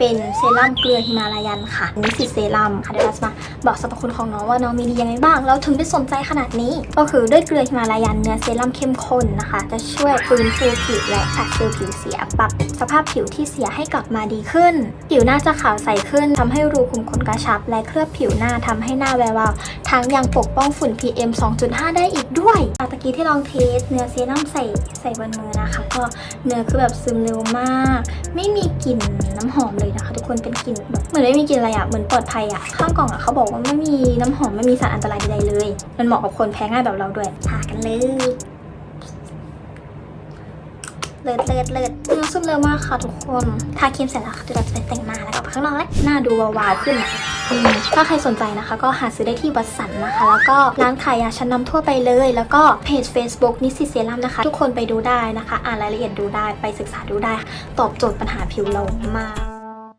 เป็นเซรั่มเกลือฮิมาลายันค่ะนิสิตเซรั่มค่ะเดี๋ยวเราจะมาบอกสรรพคุณของน้องว่าน้องมีดียังไงบ้างเราถึงได้สนใจขนาดนี้ ก็คือด้วยเกลือฮิมาลายันเนื้อเซรั่มเข้มข้นนะคะ จะช่วยฟื้นฟูผิวและขัดเซลล์ผิวเสียปรับสภาพผิวที่เสียให้กลับมาดีขึ้น ผิวหน้าจะขาวใสขึ้นทำให้รูขุมขนกระชับ และเคลือบผิวหน้าทำให้หน้าแวววาวทั้งยังปกป้องฝุ่น PM 2.5 ได้อีกด้วยตะกี้ที่ลองเทสเนื้อเซรั่มใส่ใส่บนมือนะคะ ก็เนื้อคือแบบซึมเร็วมาก ไม่มีกลิ่นน้ำหอมเลยนะคะ ทุกคนเป็นกลิ่นแบบเหมือนไม่มีกลิ่นอะไรอะ่ะเหมือนปลอดภัยอะ่ะข้างกล่องอะ่ะเขาบอกว่าไม่มีน้ำหอมไม่มีสารอันตรายใดๆเลย มันเหมาะกับคนแพ้ง่ายแบบเราด้วยทากันเลยเลิศเลิศเลิศเนื้อซึมเร็วมากค่ะทุกคน ทาครีมเสร็จแล้วค่ะจะไปแต่งหน้าแล้วก็ไปข้างนอกแล้วหน้าดูวาวๆขึ้นอะ ถ้าใครสนใจนะคะ ก็หาซื้อได้ที่วัดสันนะคะ แล้วก็ร้านขายยาชั้นนำทั่วไปเลย แล้วก็เพจ Facebook นิสิตเซรั่มนะคะ ทุกคนไปดูได้นะคะ อ่านรายละเอียดดูได้ไปศึกษาดูได้ ตอบโจทย์ปัญหาผิวเรามาก